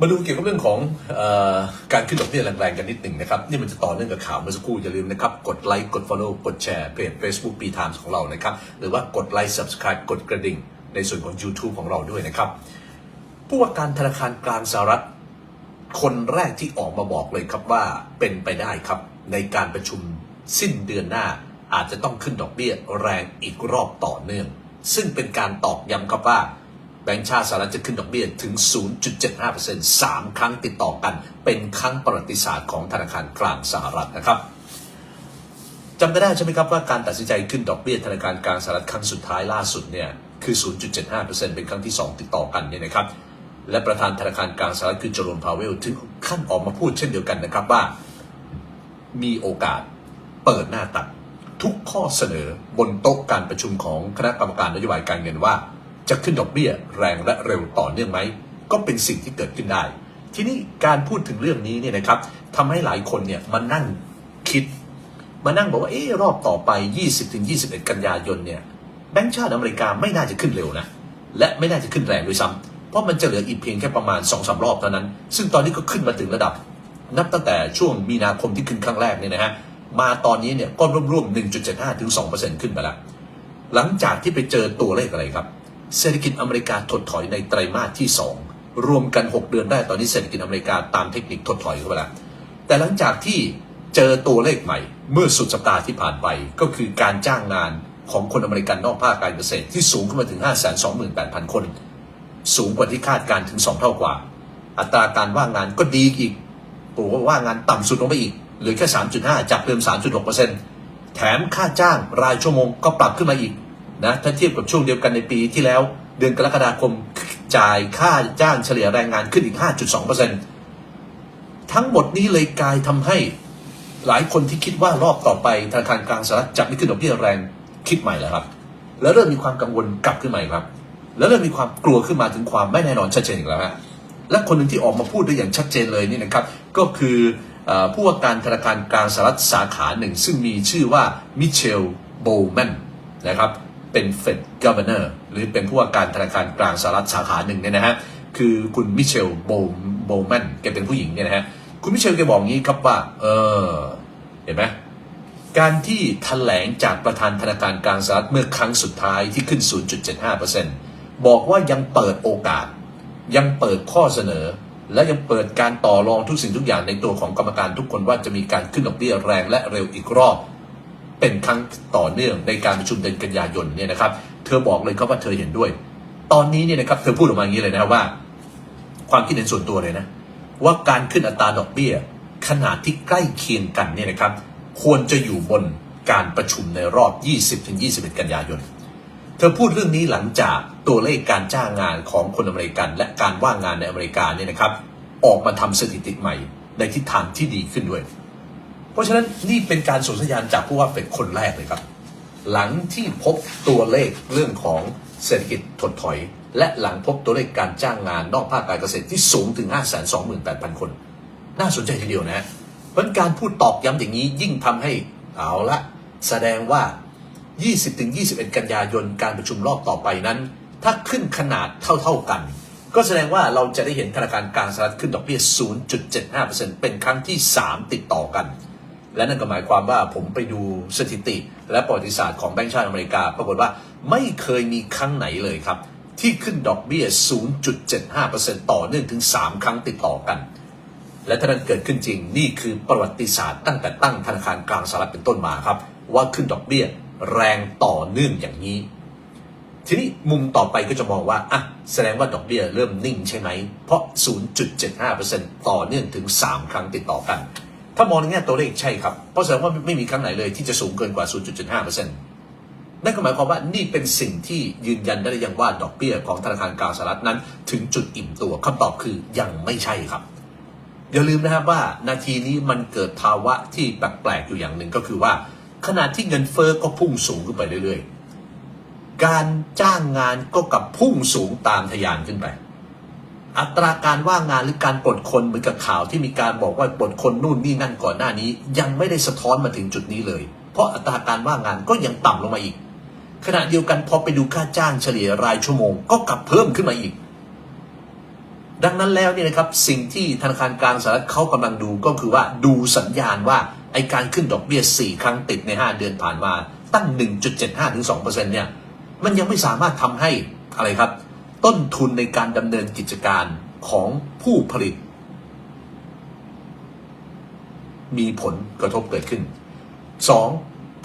มาดูเกี่ยวกับเรื่องของออการขึ้นดอกเบี้ยแรงๆกันนิดหนึ่งนะครับ นี่มันจะต่อเนื่องกับข่าวเมื่อสักครู่อย่าลืมนะครับ กดไลค์กด Follow กดแชร์เพจ Facebook B Times ของเรานะครับ หรือว่ากดไลค์ Subscribe กดกระดิ่ง ในส่วนของ YouTube ของเราด้วยนะครับ ผู้ว่าการธนาคารกลางสหรัฐ คนแรกที่ออกมาบอกเลยครับว่าเป็นไปได้ครับ ในการประชุมสิ้นเดือนหน้า อาจจะต้องขึ้นดอกเบี้ยแรงอีกรอบต่อเนื่อง ซึ่งเป็นการตอกย้ำครับว่า แบงก์ชาติสหรัฐจะขึ้นดอกเบี้ยถึง 0.75% 3 ครั้งติดต่อกัน เป็นครั้งประวัติศาสตร์ของธนาคารกลางสหรัฐนะครับจำได้ใช่ไหมครับว่าการตัดสินใจขึ้นดอกเบี้ยธนาคารกลางสหรัฐครั้งสุดท้ายล่าสุดเนี่ยคือ 0.75%เป็นครั้งที่ 2 ติดต่อกันเนี่ยนะครับและประธานธนาคารกลางสหรัฐคือโจโรมพาวเวลถึงขั้นออกมาพูดเช่นเดียวกันนะครับว่า มีโอกาสเปิดหน้าตักทุกข้อเสนอบนโต๊ะการประชุมของคณะกรรมการนโยบายการเงินว่า จะขึ้นดอกเบี้ยแรงและเร็วต่อเนื่องไหม ก็เป็นสิ่งที่เกิดขึ้นได้ ทีนี้การพูดถึงเรื่องนี้เนี่ยนะครับทำให้หลายคนเนี่ยมานั่งคิด มานั่งบอกว่าเออรอบต่อไป 20-21 กันยายนเนี่ยแบงก์ชาติอเมริกาไม่น่าจะขึ้นเร็วนะและไม่น่าจะขึ้นแรงด้วยซ้ำเพราะมันจะเหลืออีกเพียงแค่ประมาณ2อสรอบเท่านั้น ซึ่งตอนนี้ก็ขึ้นมาถึงระดับ นับตั้งแต่ช่วงมีนาคมที่ขึ้นครั้งแรกเนี่ยนะฮะมาตอนนี้เนี่ยก็ร่วมๆ1.75ถึง2%ขึ้นไปแล้วหลังจากที่ไปเจอตัวเลขอะไรครับ เศรษฐกิจอเมริกาถดถอยในไตรมาสที่ 2 รวมกัน 6 เดือนได้ตอนนี้เศรษฐกิจอเมริกาตามเทคนิคถดถอยเข้าไปแล้วแต่หลังจากที่เจอตัวเลขใหม่ เมื่อสุดสัปดาห์ที่ผ่านไปก็คือการจ้างงานของคนอเมริกันนอกภาคการเกษตรที่สูงขึ้นมาถึง 528,000 คน สูงกว่าที่คาดการถึง 2 เท่ากว่า อัตราการว่างงานก็ดีอีกตัวว่างงานต่ำสุดลงไปอีกเหลือแค่ 3.5 จากเดิม 3.6%แถมค่าจ้างรายชั่วโมงก็ปรับขึ้นมาอีก นะถ้าเทียบกับช่วงเดียวกันในปีที่แล้ว เดือนกรกฎาคมจ่ายค่าจ้างเฉลี่ยแรงงานขึ้นอีก 5.2%ทั้งหมดนี้เลยกลายทำให้หลายคนที่คิดว่ารอบต่อไปธนาคารกลางสหรัฐจะไม่ขึ้นดอกเบี้ยแรงคิดใหม่แล้วครับ แล้วเริ่มมีความกังวลกลับขึ้นมาอีกครับ แล้วเริ่มมีความกลัวขึ้นมาถึงความไม่แน่นอนชัดเจนอีกแล้วฮะและคนหนึ่งที่ออกมาพูดได้อย่างชัดเจนเลยนี่นะครับก็คือผู้ว่าการธนาคารกลางสหรัฐสาขาหนึ่ง ซึ่งมีชื่อว่ามิเชลโบแมนนะครับ เป็นเฟดกัฟเนอร์หรือเป็นผู้ว่าการธนาคารกลางสหรัฐสาขาหนึ่งเนี่ยนะฮะคือคุณมิเชลโบโบลแมนแกเป็นผู้หญิงเนี่ยนะฮะคุณมิเชลแกบอกงี้ครับว่าเออเห็นไหมการที่แถลงจากประธานธนาคารกลางสหรัฐเมื่อครั้งสุดท้ายที่ขึ้น 0.75%บอกว่ายังเปิดโอกาส ยังเปิดข้อเสนอ และยังเปิดการต่อรองทุกสิ่งทุกอย่างในตัวของกรรมการทุกคนว่าจะมีการขึ้นดอกเบี้ยแรงและเร็วอีกรอบ เป็นครั้งต่อเนื่องในการประชุมเดือนกันยายนเนี่ยนะครับ เธอบอกเลยครับว่าเธอเห็นด้วย ตอนนี้เนี่ยนะครับเธอพูดออกมาอย่างนี้เลยนะว่า ความคิดเห็นส่วนตัวเลยนะ ว่าการขึ้นอัตราดอกเบี้ย ขนาดที่ใกล้เคียงกันเนี่ยนะครับ ควรจะอยู่บนการประชุมในรอบ 20-21 กันยายน เธอพูดเรื่องนี้หลังจากตัวเลขการจ้างงานของคนอเมริกัน และการว่างงานในอเมริกาเนี่ยนะครับ ออกมาทำสถิติใหม่ในทิศทางที่ดีขึ้นด้วย เพราะฉะนั้นนี่เป็นการส่งสัญญาณจากผู้ว่าเฟดคนแรกเลยครับ หลังที่พบตัวเลขเรื่องของเศรษฐกิจถดถอย และหลังพบตัวเลขการจ้างงานนอกภาคการเกษตรที่สูงถึง 528,000 คน น่าสนใจทีเดียวนะเพราะการพูดตอกย้ำอย่างนี้ยิ่งทำให้เอาละแสดงว่า 20-21 กันยายนการประชุมรอบต่อไปนั้น ถ้าขึ้นขนาดเท่าๆกัน ก็แสดงว่าเราจะได้เห็นธนาคารกลางสหรัฐขึ้นดอกเบี้ย 0.75%เป็นครั้งที่ 3 ติดต่อกัน และนั่นก็หมายความว่าผมไปดูสถิติ และประวัติศาสตร์ของแบงก์ชาติอเมริกา ปรากฏว่าไม่เคยมีครั้งไหนเลยครับ ที่ขึ้นดอกเบี้ย 0.75%ต่อเนื่องถึง 3 ครั้งติดต่อกัน และถ้านั้นเกิดขึ้นจริงนี่คือประวัติศาสตร์ตั้งแต่ตั้งธนาคารกลางสหรัฐเป็นต้นมาครับ ว่าขึ้นดอกเบี้ยแรงต่อเนื่องอย่างนี้ ทีนี้มุมต่อไปก็จะมองว่าอะแสดงว่าดอกเบี้ยเริ่มนิ่งใช่ไหมเพราะ 0.75%ต่อเนื่องถึง 3 ครั้งติดต่อกัน ถ้ามองในแง่ตัวเลขใช่ครับ เพราะแสดงว่าไม่มีครั้งไหนเลยที่จะสูงเกินกว่า 0.75%นั่นก็หมายความว่านี่เป็นสิ่งที่ยืนยันได้ยังว่าดอกเบี้ยของธนาคารกลางสหรัฐนั้น ถึงจุดอิ่มตัวคำตอบคือยังไม่ใช่ครับ อย่าลืมนะครับว่านาทีนี้มันเกิดภาวะที่แปลกๆอยู่อย่างหนึ่งก็คือว่า ขณะที่เงินเฟอ้อก็พุ่งสูงขึ้นไปเรื่อยๆ การจ้างงานก็กลับพุ่งสูงตามทะยานขึ้นไป อัตราการว่างงานหรือการปลดคนเหมือนกับข่าวที่มีการบอกว่าปลดคนนู่นนี่นั่นก่อนหน้านี้ ยังไม่ได้สะท้อนมาถึงจุดนี้เลย เพราะอัตราการว่างงานก็ยังต่ำลงมาอีก ขณะเดียวกันพอไปดูค่าจ้างเฉลี่ยรายชั่วโมงก็กลับเพิ่มขึ้นมาอีก ดังนั้นแล้วเนี่ยนะครับสิ่งที่ธนาคารกลางสหรัฐเขากำลังดูก็คือว่าดูสัญญาณว่าไอการขึ้นดอกเบี้ย 4 ครั้งติดใน 5 เดือนผ่านมาตั้ง 1.75ถึง2%เนี่ยมันยังไม่สามารถทำให้อะไรครับ ต้นทุนในการดำเนินกิจการของผู้ผลิต มีผลกระทบเกิดขึ้นสอง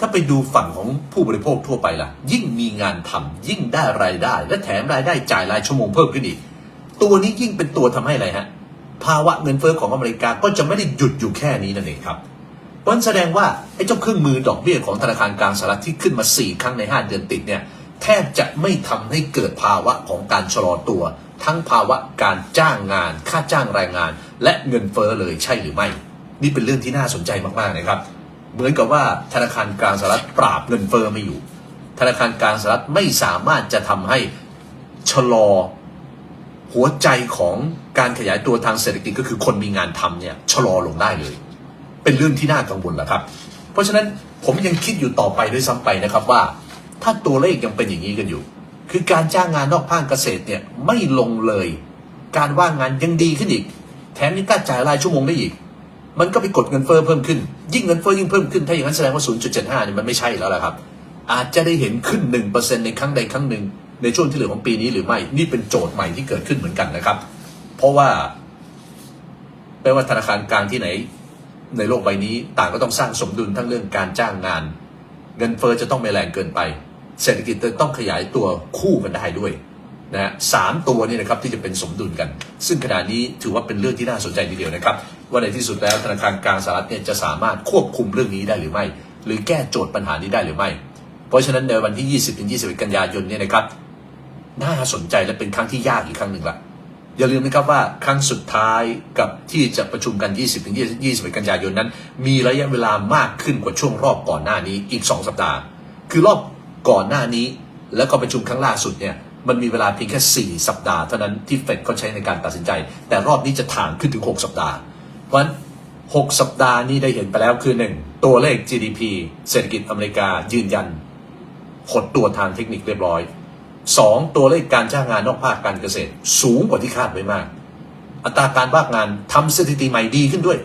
ถ้าไปดูฝั่งของผู้บริโภคทั่วไปล่ะ ยิ่งมีงานทำยิ่งได้รายได้ และแถมรายได้จ่ายรายชั่วโมงเพิ่มขึ้นอีก ตัวนี้ยิ่งเป็นตัวทำให้อะไรฮะ ภาวะเงินเฟ้อของอเมริกาก็จะไม่ได้หยุดอยู่แค่นี้นั่นเองครับเพราะฉะนั้นแสดงว่าไอ้เจ้าเครื่องมือดอกเบี้ยของธนาคารกลางสหรัฐที่ขึ้นมา 4 ครั้งใน 5 เดือนติดเนี่ย แทบจะไม่ทำให้เกิดภาวะของการชะลอตัว ทั้งภาวะการจ้างงาน ค่าจ้างแรงงาน และเงินเฟ้อเลยใช่หรือไม่ นี่เป็นเรื่องที่น่าสนใจมากๆนะครับ เหมือนกับว่าธนาคารกลางสหรัฐปราบเงินเฟ้อไม่อยู่ ธนาคารกลางสหรัฐไม่สามารถจะทำให้ชะลอหัวใจของการขยายตัวทางเศรษฐกิจก็คือคนมีงานทำเนี่ยชะลอลงได้เลย เป็นเรื่องที่น่ากังวลแหละครับ เพราะฉะนั้นผมยังคิดอยู่ต่อไปด้วยซ้ำไปนะครับว่า ถ้าตัวเลขยังเป็นอย่างนี้กันอยู่ คือการจ้างงานนอกภาคเกษตรเนี่ยไม่ลงเลย การว่างงานยังดีขึ้นอีก แถมยังกล้าจ่ายรายชั่วโมงได้อีก มันก็ไปกดเงินเฟ้อเพิ่มขึ้น ยิ่งเงินเฟ้อยิ่งเพิ่มขึ้น ถ้าอย่างนั้นแสดงว่า 0.75เนี่ยมันไม่ใช่แล้วล่ะครับ อาจจะได้เห็นขึ้น 1%ในครั้งใดครั้งหนึ่ง ในช่วงที่เหลือของปีนี้หรือไม่ นี่เป็นโจทย์ใหม่ที่เกิดขึ้นเหมือนกันนะครับ เพราะว่าไม่ว่าธนาคารกลางที่ไหน ในโลกใบนี้ต่างก็ต้องสร้างสมดุลทั้งเรื่องการจ้างงาน เงินเฟ้อจะต้องไม่แรงเกินไป เศรษฐกิจจะต้องขยายตัวคู่กันได้ด้วยนะฮะสามตัวนี่นะครับที่จะเป็นสมดุลกัน ซึ่งขณะนี้ถือว่าเป็นเรื่องที่น่าสนใจทีเดียวนะครับ ว่าในที่สุดแล้วธนาคารกลางสหรัฐเนี่ยจะสามารถควบคุมเรื่องนี้ได้หรือไม่ หรือแก้โจทย์ปัญหานี้ได้หรือไม่ เพราะฉะนั้นในวันที่ 20-21 กันยายนเนี่ยนะครับน่าสนใจและเป็นครั้งที่ยากอีกครั้งหนึ่งละอย่าลืมนะครับว่าครั้งสุดท้ายกับที่จะประชุมกัน 20ถึง21 กันยายนนั้น มีระยะเวลามากขึ้นกว่าช่วงรอบก่อนหน้านี้อีก 2 สัปดาห์ คือรอบ ก่อนหน้านี้ แล้วก็ประชุมครั้งล่าสุดเนี่ยมันมีเวลาเพียงแค่ 4 สัปดาห์เท่านั้นที่เฟดเขาใช้ในการตัดสินใจ แต่รอบนี้จะถ่างขึ้นถึง 6 สัปดาห์ เพราะฉะนั้น 6 สัปดาห์นี้ได้เห็นไปแล้วคือ 1 ตัวเลข GDP เศรษฐกิจอเมริกายืนยันหดตัวทางเทคนิคเรียบร้อยสองตัวเลขการจ้างงานนอกภาคการเกษตร สูงกว่าที่คาดไว้มาก อัตราการว่างงานทำสถิติใหม่ดีขึ้นด้วย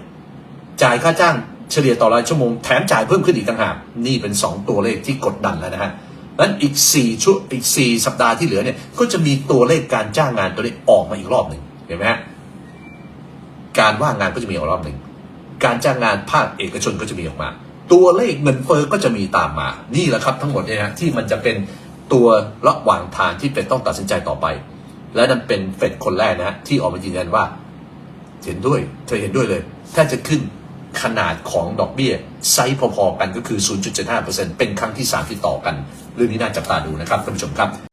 จ่ายค่าจ้างเฉลี่ยต่อรายชั่วโมงแถมจ่ายเพิ่มขึ้นอีกต่างหากนี่เป็น 2 ตัวเลขที่กดดันแล้วนะฮะ นั้นอีก4ชั่วอีก 4 สัปดาห์ที่เหลือเนี่ยก็จะมีตัวเลขการจ้างงานตัวนี้ออกมาอีกรอบหนึ่งเห็นไหมฮะการว่างงานก็จะมีออกรอบหนึ่งการจ้างงานภาคเอกชนก็จะมีออกมา ตัวเลขเงินเฟ้อก็จะมีตามมา นี่แหละครับทั้งหมดเนี่ยนะที่มันจะเป็นตัวระหว่างทางที่เป็นต้องตัดสินใจต่อไป และนั่นเป็นเฟดคนแรกนะฮะที่ออกมายืนยันว่า เห็นด้วย เธอเห็นด้วยเลย ถ้าจะขึ้นขนาดของดอกเบี้ย ไซส์พอๆกันก็คือ 0.75%เป็นครั้งที่ 3 ที่ต่อกัน เรื่องนี้น่าจับตาดูนะครับท่านผู้ชมครับ